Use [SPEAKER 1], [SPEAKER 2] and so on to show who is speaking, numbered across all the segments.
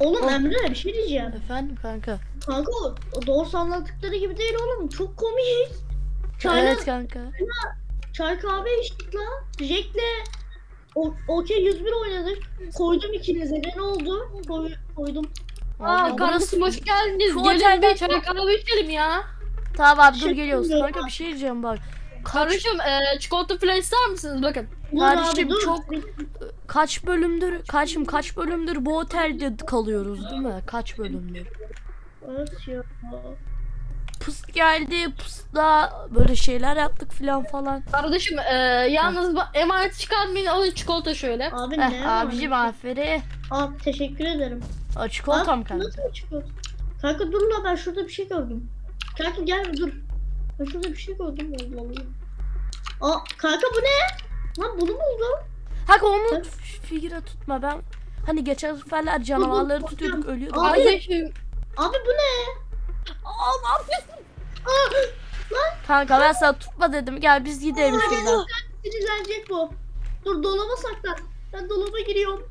[SPEAKER 1] Oğlum
[SPEAKER 2] Oh.
[SPEAKER 1] Emre bir şey diyeceğim.
[SPEAKER 2] Efendim kanka.
[SPEAKER 1] Kanka o, o doğru anlattıkları gibi değil oğlum. Çok komik. Çayla,
[SPEAKER 2] Evet kanka.
[SPEAKER 1] çay kahve içtik la. Jack'le o, okey 101 oynadık. Koydum ikinize de ne oldu? Koy, koydum.
[SPEAKER 3] Aa kardeşim hoş geldiniz.
[SPEAKER 2] Şu
[SPEAKER 3] Gelin bir çay kahve içelim ya.
[SPEAKER 2] Tamam abi dur geliyoruz. Kanka bir şey diyeceğim bak.
[SPEAKER 3] Kardeşim e, çikolata falan ister misiniz? Bakın.
[SPEAKER 1] Dur
[SPEAKER 2] Kardeşim,
[SPEAKER 1] abi, dur.
[SPEAKER 2] çok- kaç bölümdür kaçım kaç bölümdür bu otelde kalıyoruz değil mi? Kaç bölümdür?
[SPEAKER 1] Evet ya.
[SPEAKER 2] Pıs geldi pısla böyle şeyler yaptık filan falan.
[SPEAKER 3] Kardeşim e, yalnız bak emanet çıkarmayın alın çikolata şöyle.
[SPEAKER 1] Abi ne?
[SPEAKER 2] Eh abicim aferin.
[SPEAKER 1] Aa, teşekkür ederim.
[SPEAKER 2] Aa, Çikolatam
[SPEAKER 1] Abi,
[SPEAKER 2] kanka.
[SPEAKER 1] Nasıl çıkıyor? Kanka dur la ben şurada bir şey gördüm. Kanka gel dur. Ben şurada bir şey gördüm Allah Allah. Aa kanka bu ne? Lan bunu buldum.
[SPEAKER 2] Kanka onu figüre tutma ben. Hani geçen seferler canavarları tutuyorduk ölüyorduk.
[SPEAKER 1] Abi-
[SPEAKER 3] Kardeşim.
[SPEAKER 1] Abi bu ne?
[SPEAKER 3] Aa ne yapıyorsun?
[SPEAKER 1] Aa,
[SPEAKER 2] Kanka ben sana tutma dedim gel biz gidelim şuradan.
[SPEAKER 1] sinirlenecek bu. Dur dolaba saklan. Ben dolaba giriyorum.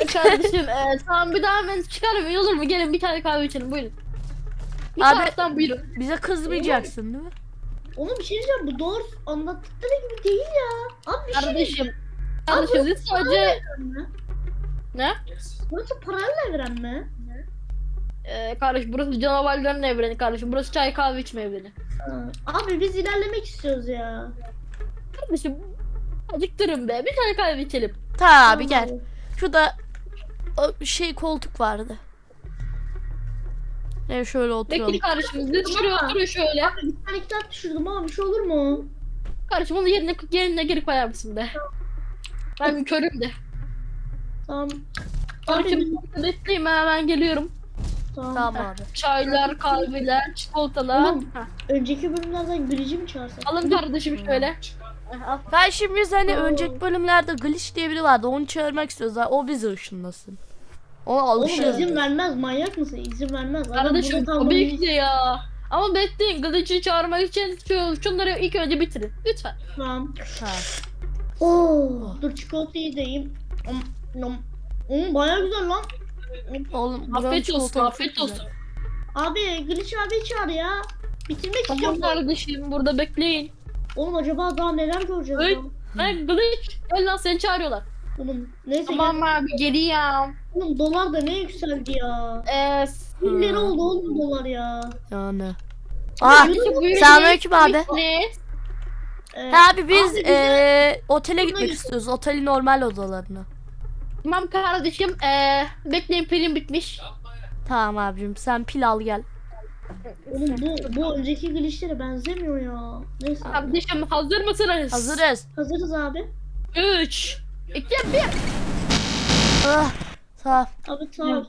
[SPEAKER 3] E, Kardeşim e, tamam bir daha ben çıkarmayın olur mu? Gelin bir tane kahve içelim buyurun. Bir
[SPEAKER 2] Abi-
[SPEAKER 3] buyurun.
[SPEAKER 2] Bize kızmayacaksın değil mi?
[SPEAKER 1] Oğlum bir şey diyeceğim bu doğru anlattıkları gibi değil ya. Abi bir şey
[SPEAKER 3] Kardeşim. Kardeşim sadece
[SPEAKER 1] diyeceğim mi?
[SPEAKER 3] ne?
[SPEAKER 1] Burası parayla evren mi?
[SPEAKER 3] E, kardeşim burası canavarların evreni kardeşim. Burası çay kahve içme evreni.
[SPEAKER 1] Ha. Abi biz ilerlemek istiyoruz ya.
[SPEAKER 3] Kardeşim acıktırın be. Bir tane kahve içelim.
[SPEAKER 2] Ta abi gel. Şurada o şey koltuk vardı. Ne şöyle oturalım.
[SPEAKER 3] Bekleyin kardeşim. Siz şuraya oturun şöyle.
[SPEAKER 1] Bir tane kitap düşürdüm ama bir şey olur mu?
[SPEAKER 3] Kardeşim onu yerine, yerine geri koyar mısın be? Ben bir körüm de.
[SPEAKER 1] Tamam.
[SPEAKER 3] Kardeşim bekleyin ben hemen geliyorum.
[SPEAKER 1] Tamam.
[SPEAKER 2] Tamam abi.
[SPEAKER 3] Çaylar, kahveler, çikolatalar.
[SPEAKER 1] Oğlum. Önceki bölümlerden gülücü mi çağırsak?
[SPEAKER 3] Alın kardeşim şöyle. Al.
[SPEAKER 2] Kardeşim biz hani
[SPEAKER 1] Oo.
[SPEAKER 2] önceki bölümlerde glitch diye biri vardı. Onu çağırmak istiyoruz. O bizi ışınlasın. Ona
[SPEAKER 1] Oğlum
[SPEAKER 2] alışırız.
[SPEAKER 1] izin vermez manyak mısın? İzin vermez. Adam tam
[SPEAKER 3] tabii
[SPEAKER 1] bunu-
[SPEAKER 3] ki de ya. Ama bekleyin Glitch'i çağırmak için şu, şunları ilk önce bitirin. Lütfen.
[SPEAKER 1] Tamam.
[SPEAKER 2] Ha.
[SPEAKER 1] Oo, dur çikolatayı da yiyeyim. Om, nom. Oğlum baya güzel lan.
[SPEAKER 2] Oğlum buranın
[SPEAKER 3] Afiyet olsun,
[SPEAKER 2] çikolatası
[SPEAKER 3] afiyet
[SPEAKER 2] çok güzel.
[SPEAKER 3] olsun.
[SPEAKER 1] Abi Glitch abi çağır ya. Bitirmek
[SPEAKER 3] Tamam
[SPEAKER 1] istiyorum.
[SPEAKER 3] kardeşim burada bekleyin.
[SPEAKER 1] Oğlum acaba daha neler göreceğiz
[SPEAKER 3] Öyle-
[SPEAKER 1] lan?
[SPEAKER 3] Ben Glitch. Gel lan seni çağırıyorlar.
[SPEAKER 1] Oğlum neyse
[SPEAKER 3] Tamam abi geliyorum.
[SPEAKER 1] gel. Oğlum dolar da ne yükseldi ya. Bir lira oldu oğlum dolar ya.
[SPEAKER 2] Yani. Aa, selamünaleyküm abi.
[SPEAKER 3] Ne?
[SPEAKER 1] Ee,
[SPEAKER 2] abi biz
[SPEAKER 1] Abi,
[SPEAKER 2] eee, otele gitmek istiyoruz. Otelin normal odalarına.
[SPEAKER 3] Tamam kardeşim. Eee bekleyin pilim bitmiş.
[SPEAKER 2] Tamam abicim sen pil al gel.
[SPEAKER 1] Oğlum bu, bu önceki glitchlere benzemiyor ya. Neyse.
[SPEAKER 3] Kardeşim hazır mısınız?
[SPEAKER 2] Hazırız.
[SPEAKER 1] Hazırız abi.
[SPEAKER 3] 3 2 1
[SPEAKER 2] Ah, tamam.
[SPEAKER 1] Abi tamam.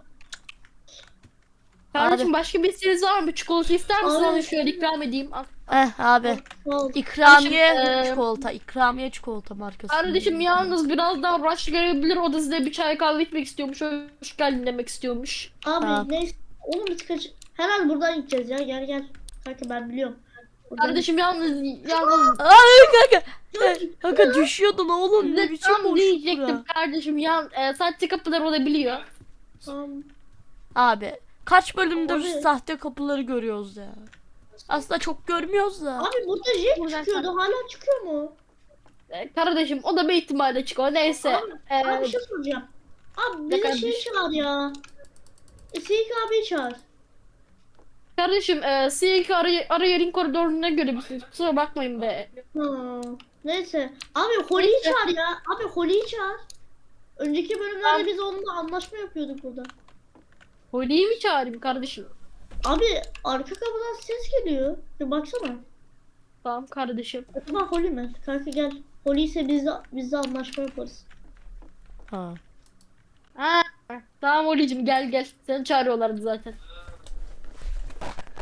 [SPEAKER 3] Kardeşim başka bir isteğiniz var mı? Çikolata ister misiniz?
[SPEAKER 1] Abi.
[SPEAKER 3] Onu şöyle ikram edeyim. Al.
[SPEAKER 2] Eh abi.
[SPEAKER 1] Sağ ol.
[SPEAKER 2] İkramiye
[SPEAKER 3] Kardeşim, eee,
[SPEAKER 2] çikolata. İkramiye çikolata markası.
[SPEAKER 3] Kardeşim yalnız birazdan rush gelebilir. O da size bir çay kahve içmek istiyormuş. Hoş geldin demek istiyormuş.
[SPEAKER 1] Abi
[SPEAKER 2] Tamam.
[SPEAKER 1] neyse. Oğlum biz kaç... Herhalde buradan gideceğiz ya. Gel gel. Kanka ben biliyorum.
[SPEAKER 3] Kardeşim yalnız yalnız
[SPEAKER 2] Ay kanka. Kanka düşüyordun oğlum ne biçim
[SPEAKER 3] tam
[SPEAKER 2] boş
[SPEAKER 3] diyecektim
[SPEAKER 2] bura.
[SPEAKER 3] kardeşim ya e, sadece kapılar olabiliyor.
[SPEAKER 1] Tamam.
[SPEAKER 2] Abi kaç bölümdür
[SPEAKER 1] Abi.
[SPEAKER 2] sahte kapıları görüyoruz ya. Aslında çok görmüyoruz da.
[SPEAKER 1] Abi burada jet
[SPEAKER 3] Buradan
[SPEAKER 1] çıkıyordu. Hala çıkıyor mu?
[SPEAKER 3] E, kardeşim o da bir ihtimalle çıkıyor. Neyse.
[SPEAKER 1] Abi,
[SPEAKER 3] E,
[SPEAKER 1] Abi bir şey soracağım. Abi
[SPEAKER 3] Ne
[SPEAKER 1] bize şey çağır ya. E, Seyik abiyi çağır.
[SPEAKER 3] Kardeşim e, Siyik ara, ara yerin koridoruna göre misiniz? Kusura bakmayın be.
[SPEAKER 1] Ha. Neyse. Abi Holly'yi
[SPEAKER 3] Neyse.
[SPEAKER 1] çağır ya. Abi Holly'yi çağır. Önceki bölümlerde biz onunla anlaşma yapıyorduk burada.
[SPEAKER 3] Holly'yi mi çağırayım kardeşim?
[SPEAKER 1] Abi arka kapıdan ses geliyor. Bir baksana.
[SPEAKER 3] Tamam kardeşim.
[SPEAKER 1] Acaba Holly mi? Kanka gel. Holly ise biz de, biz de anlaşma yaparız.
[SPEAKER 2] Ha.
[SPEAKER 3] Ha, tamam Holly'cim gel gel. Seni çağırıyorlardı zaten.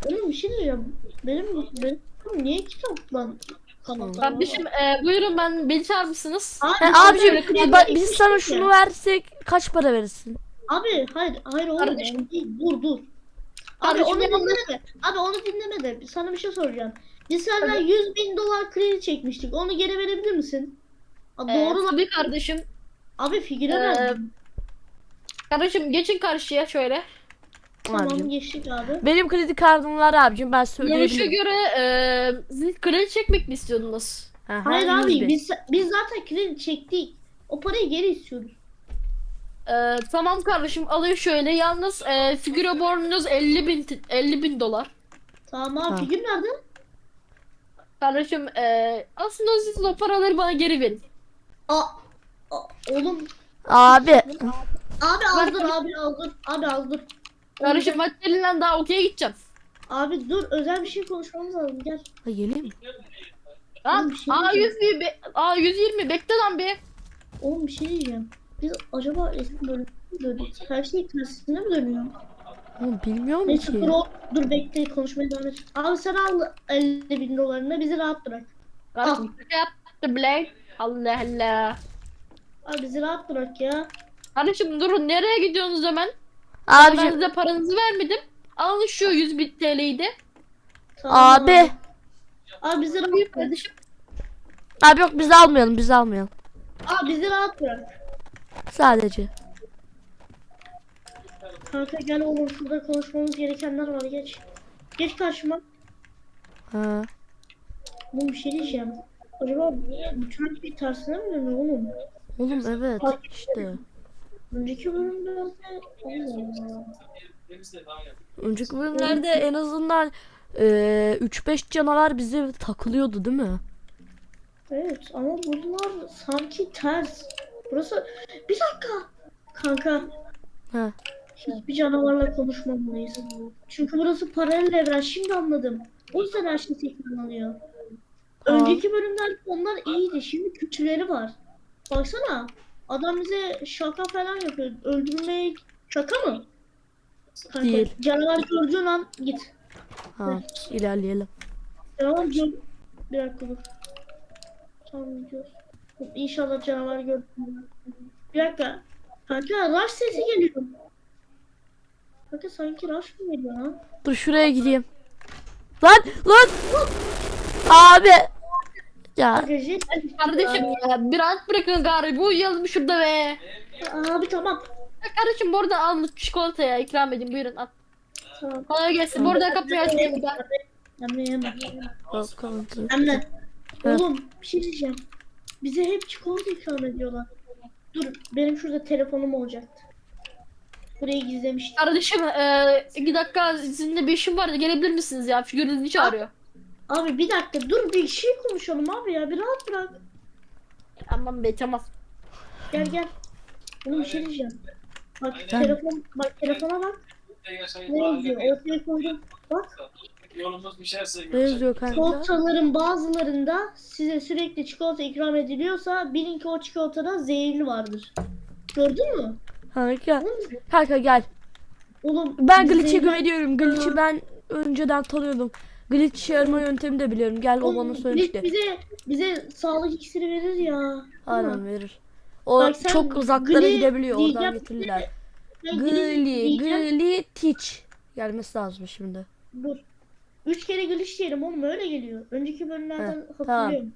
[SPEAKER 1] Oğlum bir şey diyeceğim. Benim, benim niye kitaplan kanatlar?
[SPEAKER 3] Kardeşim e, buyurun ben çağır mısınız?
[SPEAKER 1] Abi,
[SPEAKER 2] abicim
[SPEAKER 1] kredi
[SPEAKER 2] ba- biz sana şunu versek kaç para verirsin?
[SPEAKER 1] Abi hayır hayır oğlum
[SPEAKER 3] Kardeşim.
[SPEAKER 1] değil, dur dur. Abi
[SPEAKER 3] Kardeşim,
[SPEAKER 1] onu dinleme de. Abi onu dinleme de. Sana bir şey soracağım. Biz senden 100 bin dolar kredi çekmiştik. Onu geri verebilir misin? Aa,
[SPEAKER 3] E,
[SPEAKER 1] doğru lan.
[SPEAKER 3] tabii kardeşim.
[SPEAKER 1] Abi figüre
[SPEAKER 3] Ee,
[SPEAKER 1] ver.
[SPEAKER 3] Kardeşim geçin karşıya şöyle.
[SPEAKER 1] Tamam
[SPEAKER 2] Abicim.
[SPEAKER 1] geçtik abi.
[SPEAKER 2] Benim kredi kartım var abicim ben
[SPEAKER 3] Görüşe
[SPEAKER 2] söyleyebilirim.
[SPEAKER 3] göre eee siz kredi çekmek mi istiyordunuz?
[SPEAKER 2] Aha,
[SPEAKER 1] Hayır
[SPEAKER 2] yüz
[SPEAKER 1] abi
[SPEAKER 2] bin.
[SPEAKER 1] biz, biz zaten kredi çektik. O parayı geri istiyoruz.
[SPEAKER 3] Eee, tamam kardeşim alın şöyle. Yalnız eee figüre borcunuz 50 bin, 50 bin dolar.
[SPEAKER 1] Tamam abi
[SPEAKER 2] Ha.
[SPEAKER 1] figür nerede?
[SPEAKER 3] Kardeşim eee aslında siz o paraları bana geri verin.
[SPEAKER 1] Aa, aa, oğlum.
[SPEAKER 2] Abi.
[SPEAKER 1] Abi dur abi dur. Abi dur.
[SPEAKER 3] Kardeşim hadi elinden daha okey'e gideceğim.
[SPEAKER 1] Abi dur özel bir şey konuşmamız lazım gel.
[SPEAKER 2] Ha, geleyim mi?
[SPEAKER 3] Lan
[SPEAKER 1] Oğlum, bir şey
[SPEAKER 3] A100
[SPEAKER 1] diyeceğim.
[SPEAKER 3] bir, be- A120 bekle lan bir.
[SPEAKER 1] Oğlum bir şey diyeceğim. Biz acaba eski bölümde mi döndük? Her şey tersine mi dönüyor?
[SPEAKER 2] Oğlum bilmiyorum
[SPEAKER 1] Neyse
[SPEAKER 2] ki.
[SPEAKER 1] dur, o, dur bekle konuşmaya devam et. Abi sen al 50 bin dolarını bizi rahat bırak.
[SPEAKER 3] Kardeşim şaka yaptı bile. Allah Allah.
[SPEAKER 1] Abi bizi rahat bırak ya.
[SPEAKER 3] Kardeşim durun nereye gidiyorsunuz hemen? Ben
[SPEAKER 2] Abicim.
[SPEAKER 3] size paranızı vermedim. Alın şu 100 bin TL'yi de.
[SPEAKER 1] Tamam
[SPEAKER 2] Abi.
[SPEAKER 1] Abi bizi rahat
[SPEAKER 3] Buyur
[SPEAKER 1] bırak.
[SPEAKER 3] kardeşim.
[SPEAKER 2] Abi yok biz almayalım biz almayalım.
[SPEAKER 1] Abi bizi rahat bırak.
[SPEAKER 2] Sadece.
[SPEAKER 1] Kanka gel oğlum şurada konuşmamız gerekenler var geç. Geç karşıma.
[SPEAKER 2] Ha.
[SPEAKER 1] Oğlum bir şey diyeceğim. Acaba bu çocuk bir tersine mi dönüyor oğlum?
[SPEAKER 2] Oğlum evet işte.
[SPEAKER 1] Önceki Allah.
[SPEAKER 2] Önceki bölümlerde en azından eee 3-5 canavar bize takılıyordu değil mi?
[SPEAKER 1] Evet ama bunlar sanki ters. Burası bir dakika. Kanka
[SPEAKER 2] Ha.
[SPEAKER 1] hiçbir canavarla konuşmamalıyız. Çünkü burası paralel evren şimdi anladım. O yüzden her şey tekrarlanıyor. Önceki bölümlerde onlar iyiydi. Şimdi kötüleri var. Baksana. Adam bize şaka falan yapıyor. Öldürmeye şaka mı? Kanka,
[SPEAKER 2] Değil.
[SPEAKER 1] Canavar gördüğün an git.
[SPEAKER 2] Ha. ilerleyelim.
[SPEAKER 1] Canavar gör... Bir dakika dur. Tamam gidiyoruz. İnşallah canavar gördüm. Bir dakika. Kanka rush sesi geliyor. Kanka sanki rush mı geliyor lan?
[SPEAKER 2] Dur şuraya gideyim. Lan lan. Abi. Ya.
[SPEAKER 3] Kardeşim ya bir rahat bırakın gari. Bu yazmış şurada be.
[SPEAKER 1] Abi tamam.
[SPEAKER 3] Ya Kardeşim bu arada al çikolata ya ikram edin buyurun al.
[SPEAKER 1] Tamam.
[SPEAKER 3] Kolay gelsin. Bu arada kapıyı açmayayım.
[SPEAKER 1] Emre yeme.
[SPEAKER 2] bakalım.
[SPEAKER 1] Emre. Oğlum bir şey diyeceğim. Bize hep çikolata ikram ediyorlar. Dur benim şurada telefonum olacaktı. Burayı gizlemiştim.
[SPEAKER 3] Kardeşim eee iki dakika sizinle bir işim vardı gelebilir misiniz ya? Figürünüzü çağırıyor.
[SPEAKER 1] Abi bir dakika dur bir şey konuşalım abi ya bir rahat bırak.
[SPEAKER 3] Aman be tamam.
[SPEAKER 1] Gel gel. Oğlum bir şey diyeceğim. Bak
[SPEAKER 2] Ben-
[SPEAKER 1] telefon bak telefona bak. Ne yazıyor? Ortaya koydum. Bak.
[SPEAKER 4] Yolumuz düşerse
[SPEAKER 2] Ne yazıyor kanka?
[SPEAKER 1] Çikolataların bazılarında size sürekli çikolata ikram ediliyorsa bilin ki o çikolatada zehirli vardır. Gördün mü?
[SPEAKER 2] Kanka. Kanka gel.
[SPEAKER 1] Oğlum
[SPEAKER 2] Ben Glitch'e
[SPEAKER 1] zehirli-
[SPEAKER 2] güveniyorum. Glitch'i ben önceden tanıyordum. Glitch çağırma yöntemi de biliyorum. Gel o bana söylemişti.
[SPEAKER 1] bize bize sağlık iksiri verir ya.
[SPEAKER 2] Aynen verir. O
[SPEAKER 1] Bak sen
[SPEAKER 2] çok uzaklara
[SPEAKER 1] Gli
[SPEAKER 2] gidebiliyor. Oradan getirirler. Gli,
[SPEAKER 1] diyeceğim.
[SPEAKER 2] Glitch. Gelmesi lazım şimdi.
[SPEAKER 1] Dur. Üç kere glitch diyelim oğlum öyle geliyor. Önceki bölümlerden
[SPEAKER 2] tamam.
[SPEAKER 1] hatırlıyorum.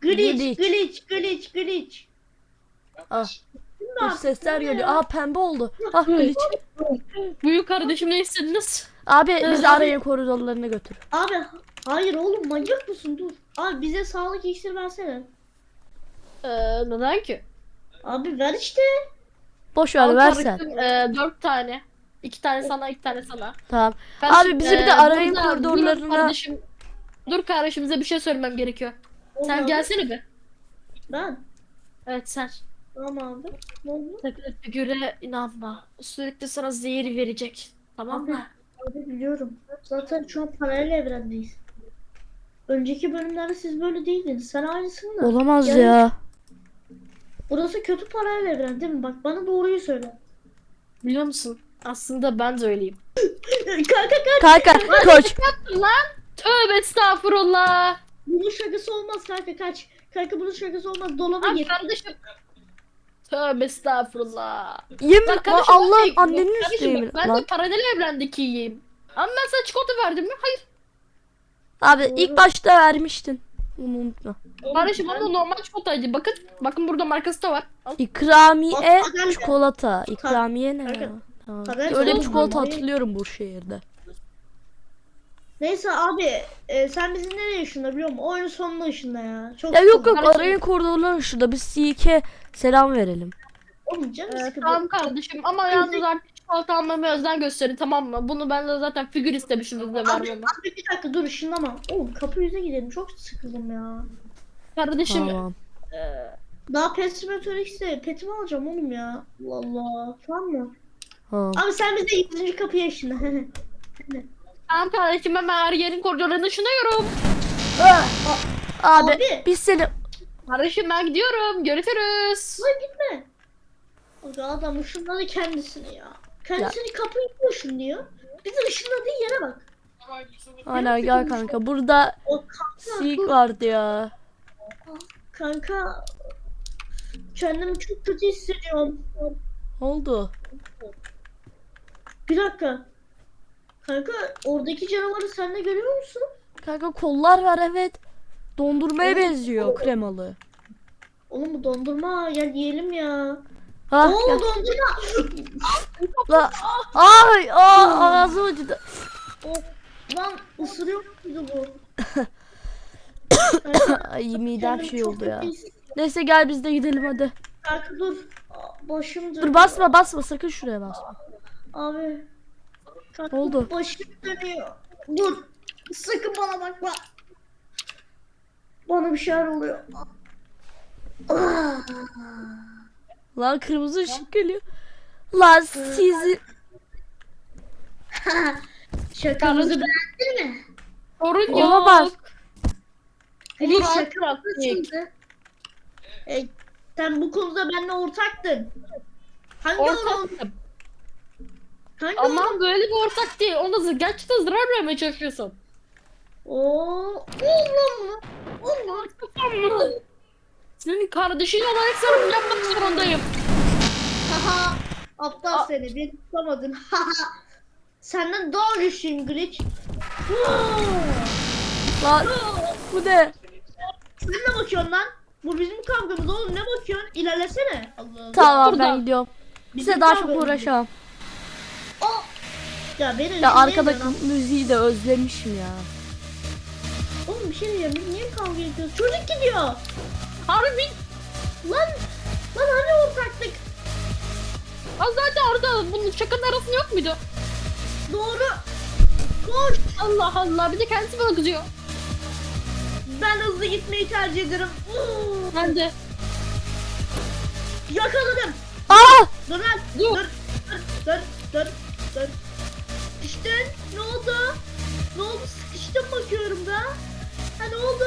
[SPEAKER 1] Glitch,
[SPEAKER 2] Glitch.
[SPEAKER 1] glitch, glitch, glitch.
[SPEAKER 2] Ah. Sesler geliyor.
[SPEAKER 1] ya?
[SPEAKER 2] Aa pembe oldu. Ah Glitch.
[SPEAKER 3] Buyur kardeşim ne istediniz?
[SPEAKER 2] Abi bizi arayın koridorlarına götür.
[SPEAKER 1] Abi hayır oğlum manyak mısın dur. Abi bize sağlık iksiri versene.
[SPEAKER 3] Eee neden ki?
[SPEAKER 1] Abi ver işte.
[SPEAKER 2] Boş ver
[SPEAKER 3] Al
[SPEAKER 2] versen.
[SPEAKER 3] eee, dört tane. İki tane sana, iki tane sana.
[SPEAKER 2] Tamam. Abi bizi bir de
[SPEAKER 3] eee,
[SPEAKER 2] arayın
[SPEAKER 3] burada-
[SPEAKER 2] koridorlarına.
[SPEAKER 3] Dur kardeşim. Dur kardeşim size bir şey söylemem gerekiyor. Sen
[SPEAKER 1] Oğlum,
[SPEAKER 3] gelsene bir.
[SPEAKER 1] Ben.
[SPEAKER 3] Evet sen.
[SPEAKER 1] Tamam abi. Ne oldu?
[SPEAKER 3] Sakın figüre inanma. Sürekli sana zehir verecek. Tamam mı?
[SPEAKER 1] Abi biliyorum. Zaten şu an paralel evrendeyiz. Önceki bölümlerde siz böyle değildiniz. Sen aynısın da.
[SPEAKER 2] Olamaz
[SPEAKER 1] Yani-
[SPEAKER 2] ya.
[SPEAKER 1] Burası kötü paralel evren değil mi? Bak bana doğruyu söyle.
[SPEAKER 3] Biliyor musun? Aslında ben de öyleyim.
[SPEAKER 1] kanka kanka.
[SPEAKER 2] Kanka koç.
[SPEAKER 3] Lan! Tövbe estağfurullah.
[SPEAKER 1] Bunun şakası olmaz kanka kaç. Kanka bunun şakası olmaz. Dolaba
[SPEAKER 3] Abi
[SPEAKER 1] gir.
[SPEAKER 3] kardeşim. Tövbe estağfurullah.
[SPEAKER 2] Yemin
[SPEAKER 3] Lan kardeşim,
[SPEAKER 2] Allah'ın
[SPEAKER 3] ben de-
[SPEAKER 2] annenin
[SPEAKER 3] kardeşim
[SPEAKER 2] üstüne
[SPEAKER 3] bak, Ben
[SPEAKER 2] Lan.
[SPEAKER 3] de paralel evrendekiyim. Ama ben sana çikolata verdim mi? Hayır.
[SPEAKER 2] Abi ilk başta vermiştin. Onu unutma.
[SPEAKER 3] Kardeşim ama normal çikolataydı. Bakın. Bakın burada markası da var. Al.
[SPEAKER 2] İkramiye
[SPEAKER 1] Bak, bak,
[SPEAKER 2] çikolata. İkramiye ne ya? Tamam. Öyle bir çikolata hatırlıyorum bu şehirde.
[SPEAKER 1] Neyse abi e, sen bizi nereye ışınla biliyor musun? Oyunun sonuna ışınla ya. Çok
[SPEAKER 2] Ya yok yok
[SPEAKER 1] sıkıldım.
[SPEAKER 2] arayın koridorları şurada. Biz Seek'e selam verelim.
[SPEAKER 1] Oğlum canım
[SPEAKER 3] Ee,
[SPEAKER 1] sıkıldı.
[SPEAKER 3] tamam kardeşim ama yalnız artık çikolata almamı özen gösterin tamam mı? Bunu ben de zaten figür istemişim
[SPEAKER 1] Abi,
[SPEAKER 3] vermemi.
[SPEAKER 1] abi bir dakika dur ışınlama. Oğlum kapı yüze gidelim. Çok sıkıldım ya.
[SPEAKER 3] Kardeşim
[SPEAKER 2] Tamam.
[SPEAKER 3] eee,
[SPEAKER 1] Daha pet simülatör X'te petimi alacağım oğlum ya. Allah Allah. Tamam mı?
[SPEAKER 2] Ha.
[SPEAKER 1] Abi sen bize 7. kapıya ışınla.
[SPEAKER 3] tamam kardeşim ben her yerin koridorlarını ışınıyorum.
[SPEAKER 2] Abi,
[SPEAKER 1] Abi.
[SPEAKER 2] biz seni
[SPEAKER 3] Kardeşim ben gidiyorum. Görüşürüz.
[SPEAKER 1] Lan gitme. Aga adam ışınladı kendisini ya. Kendisini kapıyı ışınlıyor. Bizi ışınladığı yere bak.
[SPEAKER 2] Aynen gel kanka. Burada
[SPEAKER 1] O kanka dur.
[SPEAKER 2] vardı ya.
[SPEAKER 1] Kanka kendimi çok kötü hissediyorum.
[SPEAKER 2] Oldu.
[SPEAKER 1] Bir dakika. Kanka oradaki canavarı sen de görüyor musun?
[SPEAKER 2] Kanka kollar var evet. Dondurmaya benziyor kremalı.
[SPEAKER 1] Oğlum bu dondurma gel yiyelim ya.
[SPEAKER 2] Ha
[SPEAKER 1] Oo
[SPEAKER 2] gel.
[SPEAKER 1] dondurma.
[SPEAKER 2] La. Ay aa, ağzım acıdı.
[SPEAKER 1] Oh, lan ısırıyor muydu bu?
[SPEAKER 2] Ay midem şey oldu ya. Neyse gel biz de gidelim hadi.
[SPEAKER 1] Kanka dur. Başım.
[SPEAKER 2] Dur basma basma sakın şuraya basma.
[SPEAKER 1] Abi. Kanka,
[SPEAKER 2] Oldu.
[SPEAKER 1] Başım dönüyor. Dur. Sakın bana bakma. Bana bir şeyler oluyor. Ah.
[SPEAKER 2] Lan kırmızı ışık geliyor. Lan sizi
[SPEAKER 1] Şakamızı beğendin mi?
[SPEAKER 3] Sorun yok.
[SPEAKER 2] Ona bak.
[SPEAKER 1] Hani
[SPEAKER 3] Rahat
[SPEAKER 1] şaka
[SPEAKER 3] bırak,
[SPEAKER 1] nasıldı? E, sen bu konuda benimle ortaktın. Hangi olan?
[SPEAKER 3] Ortaktım.
[SPEAKER 1] Hangi olan?
[SPEAKER 3] Ama böyle bir ortak değil. Onda gerçekten zarar vermeye çalışıyorsun.
[SPEAKER 1] Oo, oğlum mu? Oğlum.
[SPEAKER 3] Senin kardeşin olarak sana bunu yapmak zorundayım.
[SPEAKER 1] Haha. Aptal
[SPEAKER 3] Aa.
[SPEAKER 1] seni. Beni tutamadın. Haha. Senden daha güçlüyüm Glitch.
[SPEAKER 2] Lan bu ne?
[SPEAKER 1] Sen ne bakıyorsun lan? Bu bizim kavgamız oğlum ne bakıyorsun? İlerlesene. Allah Allah.
[SPEAKER 2] Tamam ben gidiyorum.
[SPEAKER 1] Bizim
[SPEAKER 2] Size daha çok
[SPEAKER 1] kavgamız.
[SPEAKER 2] uğraşamam.
[SPEAKER 1] Ya beni
[SPEAKER 2] Ya arkadaki müziği de özlemişim ya.
[SPEAKER 1] Oğlum bir şey diyeceğim. Biz niye kavga ediyoruz? Çocuk gidiyor.
[SPEAKER 3] Harbi.
[SPEAKER 1] Lan. Lan hani ortaklık?
[SPEAKER 3] Az zaten orada bunun şakanın arasında yok muydu?
[SPEAKER 1] Doğru. Koş.
[SPEAKER 3] Allah Allah bir de kendisi bana kızıyor.
[SPEAKER 1] Ben hızlı gitmeyi tercih ederim.
[SPEAKER 3] Ben de.
[SPEAKER 1] Yakaladım.
[SPEAKER 2] Aa!
[SPEAKER 1] Dur lan.
[SPEAKER 3] Dur.
[SPEAKER 1] Dur. Dur. Dur. Dur. Dur. Sıkıştın. Ne oldu? Ne oldu? Sıkıştım bakıyorum da. Ha ne oldu?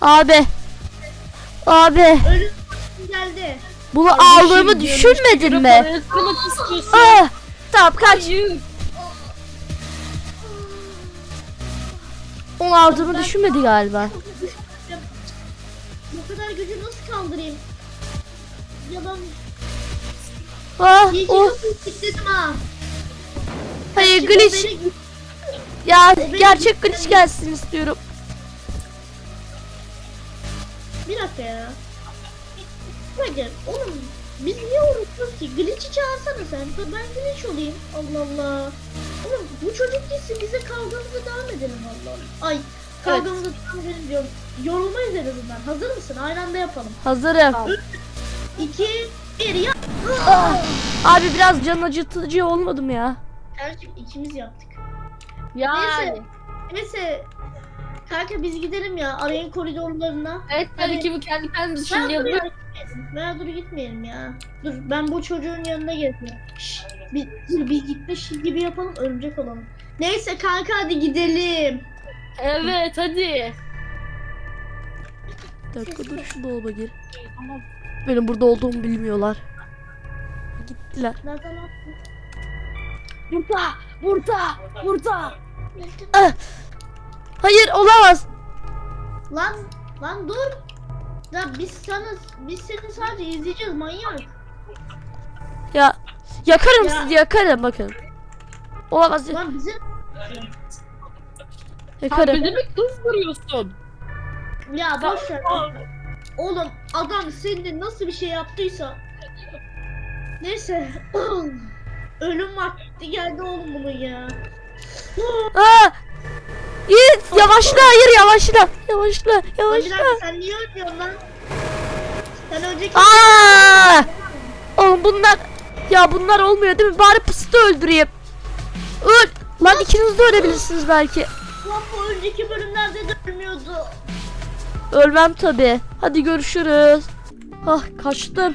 [SPEAKER 2] Abi. Abi.
[SPEAKER 1] Ölüm geldi.
[SPEAKER 2] Bunu aldığımı düşünmedin mi? Ah! Tamam kaç.
[SPEAKER 3] Hayır.
[SPEAKER 2] Onu aldığımı düşünmedi galiba.
[SPEAKER 1] Bu kadar gücü nasıl kaldırayım? Ya ben
[SPEAKER 2] Ah,
[SPEAKER 1] ki
[SPEAKER 2] oh.
[SPEAKER 1] kapıyı kilitledim ha.
[SPEAKER 2] Hayır glitch. Ya gerçek glitch gelsin istiyorum.
[SPEAKER 1] Bir dakika ya. Hadi oğlum biz niye uğraşıyoruz ki? Glitch'i çağırsana sen. Ben glitch olayım. Allah Allah. Oğlum bu çocuk gitsin bize kavgamıza devam edelim Allah. Ay kavgamıza devam edelim diyorum. Yorulmayız en azından. Hazır mısın? Aynı anda yapalım.
[SPEAKER 2] Hazırım.
[SPEAKER 3] Tamam.
[SPEAKER 1] 2, 1 ya.
[SPEAKER 2] Ah! Abi biraz can acıtıcı olmadı mı ya?
[SPEAKER 1] Gerçi ikimiz yaptık.
[SPEAKER 3] Yani.
[SPEAKER 1] Neyse. Neyse. Kanka biz gidelim ya arayın koridorlarına.
[SPEAKER 3] Evet
[SPEAKER 1] Hadi.
[SPEAKER 3] tabii ki bu kendi kendimizi
[SPEAKER 1] Ben
[SPEAKER 3] şimdi
[SPEAKER 1] dur
[SPEAKER 3] yapıyor.
[SPEAKER 1] ya gitmeyelim. Ben dur gitmeyelim ya. Dur ben bu çocuğun yanına gezeyim. Şşş, bir, dur, bir gitmiş gibi yapalım örümcek olalım. Neyse kanka hadi gidelim.
[SPEAKER 3] Evet hadi.
[SPEAKER 2] Bir dakika dur şu dolaba gir. Benim burada olduğumu bilmiyorlar. Gittiler.
[SPEAKER 1] Nereden attın?
[SPEAKER 3] Burada. Burada. Burada.
[SPEAKER 2] Ah! Hayır olamaz.
[SPEAKER 1] Lan lan dur. Ya biz sana biz seni sadece izleyeceğiz manyak.
[SPEAKER 2] Ya yakarım
[SPEAKER 1] Ya.
[SPEAKER 2] sizi yakarım bakın. Olamaz
[SPEAKER 1] Lan bizim
[SPEAKER 3] Sen
[SPEAKER 2] yakarım.
[SPEAKER 3] beni mi kızdırıyorsun?
[SPEAKER 1] Ya boş ver. Oğlum adam seninle nasıl bir şey yaptıysa. Neyse. Ölüm vakti geldi oğlum bunun ya.
[SPEAKER 2] Aa! Yiğit yavaşla hayır yavaşla. Yavaşla
[SPEAKER 1] Lan bir
[SPEAKER 2] yavaşla.
[SPEAKER 1] dakika sen niye ölmüyorsun lan? Sen önceki
[SPEAKER 2] Aa! Oğlum bunlar ya bunlar olmuyor değil mi? Bari pısıtı öldüreyim. Öl. Lan ikiniz de ölebilirsiniz belki.
[SPEAKER 1] Lan bu önceki bölümlerde de ölmüyordu.
[SPEAKER 2] Ölmem tabi. Hadi görüşürüz. Ah kaçtım.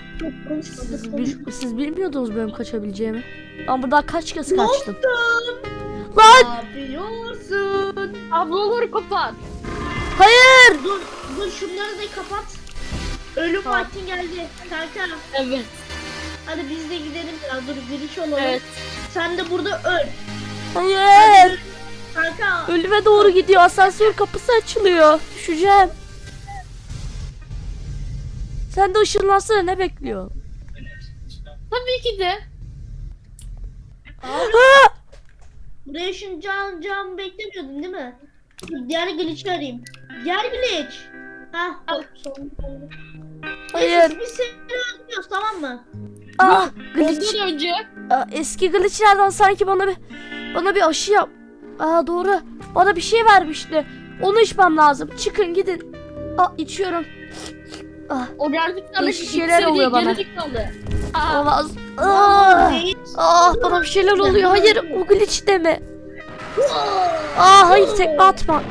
[SPEAKER 2] Siz, bil- siz bilmiyordunuz benim kaçabileceğimi. Ben buradan kaç kez kaçtım. Lan
[SPEAKER 1] Ne yapıyorsun?
[SPEAKER 3] Ablaları kapat.
[SPEAKER 2] hayır.
[SPEAKER 1] Dur, dur şunları da kapat. Ölüm
[SPEAKER 3] Tamam.
[SPEAKER 1] vaktin geldi. Kanka
[SPEAKER 3] Evet.
[SPEAKER 1] hadi biz de gidelim ya. Dur giriş olalım.
[SPEAKER 3] Evet.
[SPEAKER 1] Sen de burada öl.
[SPEAKER 2] Hayır.
[SPEAKER 1] Kanka
[SPEAKER 2] Ölüme doğru gidiyor. Asansör kapısı açılıyor. Düşeceğim. Sen de ışınlansana ne bekliyor?
[SPEAKER 3] Tabii ki de.
[SPEAKER 2] Ha!
[SPEAKER 1] buraya şimdi can can beklemiyordun değil mi? Dur, Diğer glitch'i arayayım. Diğer glitch. Hah.
[SPEAKER 3] Al.
[SPEAKER 2] Hayır.
[SPEAKER 1] Biz seni öldürüyoruz tamam mı?
[SPEAKER 2] Ah, glitch.
[SPEAKER 3] Ondan önce
[SPEAKER 2] Aa, eski glitchlerden sanki bana bir bana bir aşı yap. Aa doğru. Bana bir şey vermişti. Onu içmem lazım. Çıkın gidin. Aa içiyorum. Ah
[SPEAKER 3] o geldikten
[SPEAKER 2] Değişik şeyler oluyor bana.
[SPEAKER 3] Kaldı. Aa,
[SPEAKER 2] olamaz.
[SPEAKER 1] Değil.
[SPEAKER 2] ah bana bir şeyler oluyor. Hayır o glitch deme. Aa hayır tekme atma.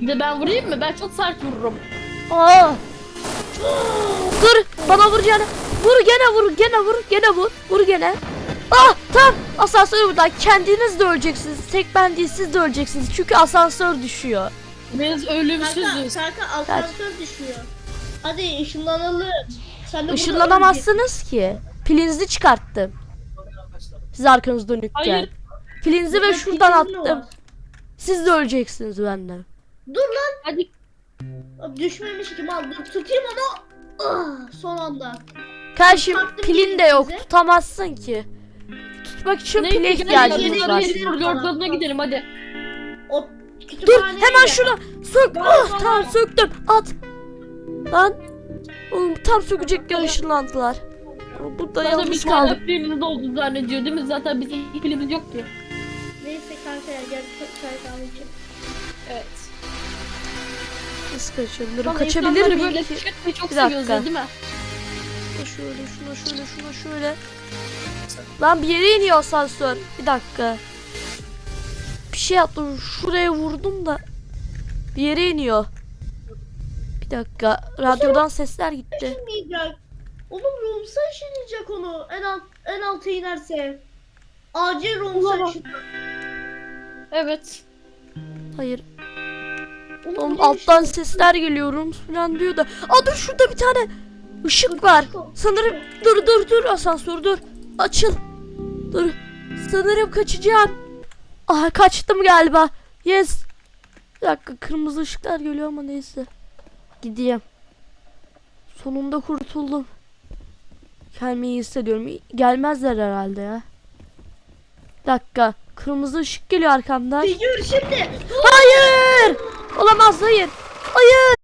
[SPEAKER 3] bir de ben vurayım mı? Ben çok sert vururum.
[SPEAKER 2] Aa. Dur bana vuracağını. Vur gene vur gene vur gene vur. Vur gene. Ah tam asansör buradan kendiniz de öleceksiniz. Tek ben değil siz de öleceksiniz. Çünkü asansör düşüyor.
[SPEAKER 3] Biz
[SPEAKER 1] Kanka,
[SPEAKER 3] ölümsüzüz.
[SPEAKER 1] kanka asansör düşüyor. Hadi ışınlanalım. Sen de
[SPEAKER 2] Işınlanamazsınız ki. Pilinizi çıkarttım. Siz arkanız dönükken.
[SPEAKER 3] Hayır.
[SPEAKER 2] Pilinizi ve
[SPEAKER 1] Burada
[SPEAKER 2] şuradan
[SPEAKER 1] mi
[SPEAKER 2] attım.
[SPEAKER 1] var?
[SPEAKER 2] Siz de öleceksiniz benden.
[SPEAKER 1] Dur lan.
[SPEAKER 3] Hadi
[SPEAKER 1] Düşmemiş ki mal. Dur tutayım onu. Ah, son anda.
[SPEAKER 2] Karşım
[SPEAKER 1] Taktım
[SPEAKER 2] pilin de yok.
[SPEAKER 1] size.
[SPEAKER 2] Tutamazsın ki. Tutmak için pile ihtiyacınız var.
[SPEAKER 3] Koridoruna gidelim hadi.
[SPEAKER 1] O
[SPEAKER 2] Dur
[SPEAKER 1] kütüphaneye
[SPEAKER 2] hemen
[SPEAKER 1] gel.
[SPEAKER 2] şunu sök. Ah tamam söktüm. At. Lan. Oğlum tam sökecekken ışınlandılar. Burada
[SPEAKER 3] Zaten
[SPEAKER 2] yalnız
[SPEAKER 3] biz
[SPEAKER 2] kaldım.
[SPEAKER 3] hala pilimiz oldu zannediyor değil mi? Zaten bizim pilimiz yok ki.
[SPEAKER 1] Neyse kanka ya gel çay kahve için.
[SPEAKER 3] Evet.
[SPEAKER 2] Nasıl kaçabilirim?
[SPEAKER 3] Ama
[SPEAKER 2] Kaçabilir miyim
[SPEAKER 3] böyle
[SPEAKER 2] ki?
[SPEAKER 3] tüketmeyi çok seviyoruz değil mi?
[SPEAKER 2] Şuna şöyle, şuna şöyle, şuna şöyle. Lan bir yere iniyor asansör. Bir dakika. Bir şey yaptım. Şuraya vurdum da. Bir yere iniyor. Bir dakika. Radyodan sesler gitti.
[SPEAKER 1] İnmeyecek. Oğlum Rums'a ışınlayacak onu. En alt en alta inerse. Acil Rums'a
[SPEAKER 3] Ulan. Evet.
[SPEAKER 2] Hayır.
[SPEAKER 1] Oğlum,
[SPEAKER 2] Oğlum
[SPEAKER 1] neymiş
[SPEAKER 2] alttan
[SPEAKER 1] lan?
[SPEAKER 2] sesler geliyor falan diyor da. Aa dur şurada bir tane ışık var. Sanırım dur dur dur asansör dur. Açıl. Dur. Sanırım kaçacağım. Aha kaçtım galiba. Yes. Bir dakika kırmızı ışıklar geliyor ama neyse. Gideyim. Sonunda kurtuldum. İyi hissediyorum. Gelmezler herhalde ya. Bir dakika. Kırmızı ışık geliyor arkamdan.
[SPEAKER 1] Figür şimdi.
[SPEAKER 2] Hayır! Olamaz hayır. Hayır!